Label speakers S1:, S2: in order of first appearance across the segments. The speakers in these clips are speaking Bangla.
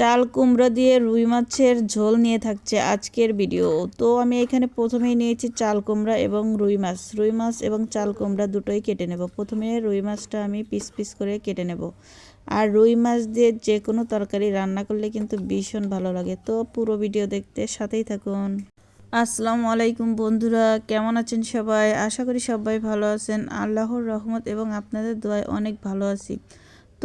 S1: চাল কুমড়া দিয়ে রুই মাছের ঝোল নিয়ে থাকছে আজকের ভিডিও। তো আমি এখানে প্রথমেই নিয়েছি চাল কুমড়া এবং রুই মাছ। রুই মাছ এবং চাল কুমড়া দুটোই কেটে নেব। প্রথমে রুই মাছটা আমি পিস পিস করে কেটে নেব। আর রুই মাছ দিয়ে যে কোনো তরকারি রান্না করলে কিন্তু ভীষণ ভালো লাগে। তো পুরো ভিডিও দেখতে সাথেই থাকুন। আসসালামু আলাইকুম বন্ধুরা, কেমন আছেন সবাই? আশা করি সবাই ভালো আছেন। আল্লাহর রহমত এবং আপনাদের দোয়ায় অনেক ভালো আছি।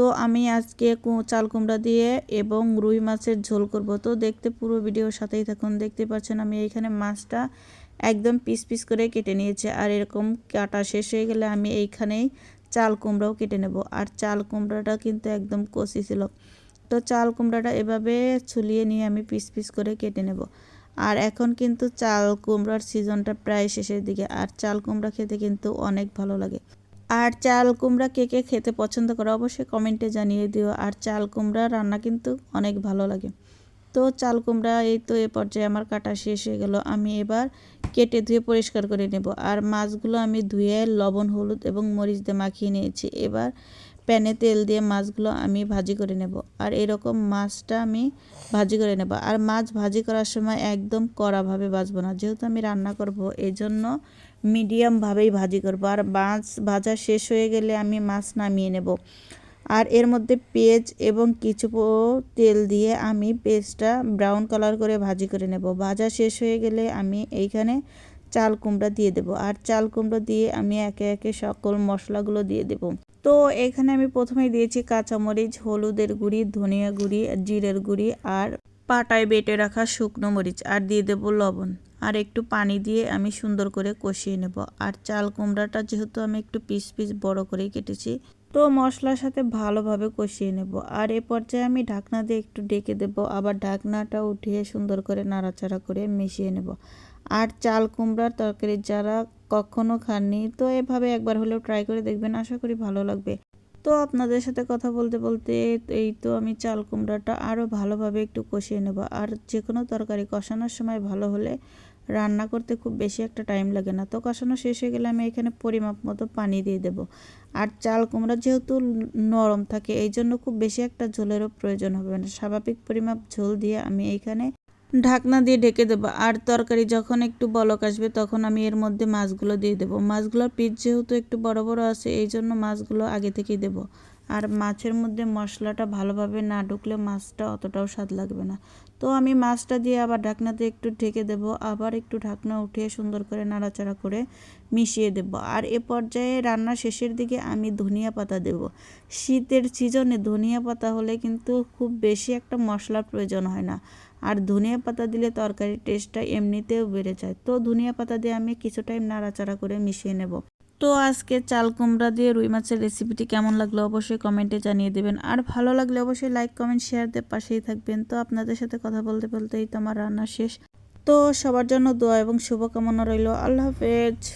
S1: তো আমি আজকে চাল কুমড়া দিয়ে এবং রুই মাছের ঝোল করব। তো দেখতে পুরো ভিডিওর সাথেই থাকুন। দেখতে পাচ্ছেন আমি এইখানে মাছটা একদম পিস পিস করে কেটে নিয়েছি। আর এরকম কাটা শেষ হয়ে গেলে আমি এইখানেই চাল কুমড়াও কেটে নেব। আর চাল কুমড়াটা কিন্তু একদম কষি ছিল। তো চাল কুমড়াটা এভাবে ছুলিয়ে নিয়ে আমি পিস পিস করে কেটে নেব। আর এখন কিন্তু চাল কুমড়ার সিজনটা প্রায় শেষের দিকে। আর চাল কুমড়া খেতে কিন্তু অনেক ভালো লাগে। আর চাল কুমড়া কে কে খেতে পছন্দ করো অবশ্যই কমেন্টে জানিয়ে দিও। আর চাল কুমড়া রান্না কিন্তু অনেক ভালো লাগে। তো চাল কুমড়া এই তো এ পর্যায়ে আমার কাটা শেষ হয়ে গেল। আমি এবার কেটে ধুয়ে পরিষ্কার করে নেব। আর মাছগুলো আমি ধুয়ে লবণ, হলুদ এবং মরিচ দিয়ে মাখিয়ে নিয়েছি। এবার প্যানে তেল দিয়ে মাছগুলো আমি ভাজি করে নেব। আর এরকম মাছটা আমি ভাজি করে নেব। আর মাছ ভাজি করার সময় একদম কড়াভাবে ভাজবো না। যেহেতু আমি রান্না করব এই জন্য মিডিয়ামভাবেই ভাজি করব। আর মাছ ভাজা শেষ হয়ে গেলে আমি মাছ নামিয়ে নেব। আর এর মধ্যে পেঁয়াজ এবং কিছু তেল দিয়ে আমি পেঁয়াজটা ব্রাউন কালার করে ভাজি করে নেব। ভাজা শেষ হয়ে গেলে আমি এইখানে চাল কুমড়া দিয়ে দেব। আর চাল কুমড়া দিয়ে আমি একে একে সকল মশলাগুলো দিয়ে দেব। তো এখানে আমি প্রথমেই দিয়েছি কাঁচামরিচ, হলুদের গুঁড়ি, ধনিয়া গুঁড়ি, জিরের গুঁড়ি আর পাটায় বেটে রাখা শুকনো মরিচ আর দিয়ে দেবো লবণ। আর একটু পানি দিয়ে আমি সুন্দর করে কষিয়ে নেব। আর চাল কুমড়াটা যেহেতু আমি একটু পিস পিস বড় করেই কেটেছি তো মশলার সাথে ভালোভাবে কষিয়ে নেব। আর এ পর্যায়ে আমি ঢাকনা দিয়ে একটু ডেকে দেব। আবার ঢাকনাটা উঠিয়ে সুন্দর করে নাড়াচাড়া করে মিশিয়ে নেব। আর চাল কুমড়ার তরকারি যারা কখনো খাননি, তো এভাবে একবার হলেও ট্রাই করে দেখবেন, আশা করি ভালো লাগবে। তো আপনাদের সাথে কথা বলতে বলতে এই তো আমি চাল কুমড়াটা আরও ভালোভাবে একটু কষিয়ে নেব। আর যে কোনো তরকারি কষানোর সময় ভালো হলে রান্না করতে খুব বেশি একটা টাইম লাগে না। তো কষানো শেষ হয়ে গেলে আমি এখানে পরিমাপ মতো পানি দিয়ে দেব। আর চাল কুমড়া যেহেতু নরম থাকে, এই জন্য খুব বেশি একটা ঝোলেরও প্রয়োজন হবে না। স্বাভাবিক পরিমাপ ঝোল দিয়ে আমি এইখানে ঢাকনা দিয়ে ঢেকে দেবো। আর তরকারি যখন একটু বলক আসবে, তখন আমি এর মধ্যে মাছগুলো দিয়ে দেবো। মাছগুলোর পিস যেহেতু একটু বড় বড় আছে, এই জন্য মাছগুলো আগে থেকেই দেবো। আর মাছের মধ্যে মশলাটা ভালোভাবে না ঢুকলে মাছটা অতটাও স্বাদ লাগবে না। তো আমি মাছটা দিয়ে আবার ঢাকনাতে একটু ঢেকে দেবো, আবার একটু ঢাকনা উঠিয়ে সুন্দর করে নাড়াচাড়া করে মিশিয়ে দেব। আর এ পর্যায়ে রান্না শেষের দিকে আমি ধনিয়া পাতা দেব। শীতের সিজনে ধনিয়া পাতা হলে কিন্তু খুব বেশি একটা মশলার প্রয়োজন হয় না। আর ধনিয়া পাতা দিলে তরকারির টেস্টটা এমনিতেও বেড়ে যায়। তো ধনিয়া পাতা দিয়ে আমি কিছু টাইম নাড়াচাড়া করে মিশিয়ে নেব। তো আজকে চাল কুমড়া দিয়ে রুই মাছের রেসিপিটি কেমন লাগল অবশ্যই কমেন্টে জানিয়ে দেবেন। আর ভালো লাগলে অবশ্যই লাইক কমেন্ট শেয়ার দিয়ে পাশেই থাকবেন। তো আপনাদের সাথে কথা বলতে বলতেই তো আমার রান্না শেষ। তো সবার জন্য দোয়া এবং শুভকামনা রইল। আল্লাহ হাফেজ।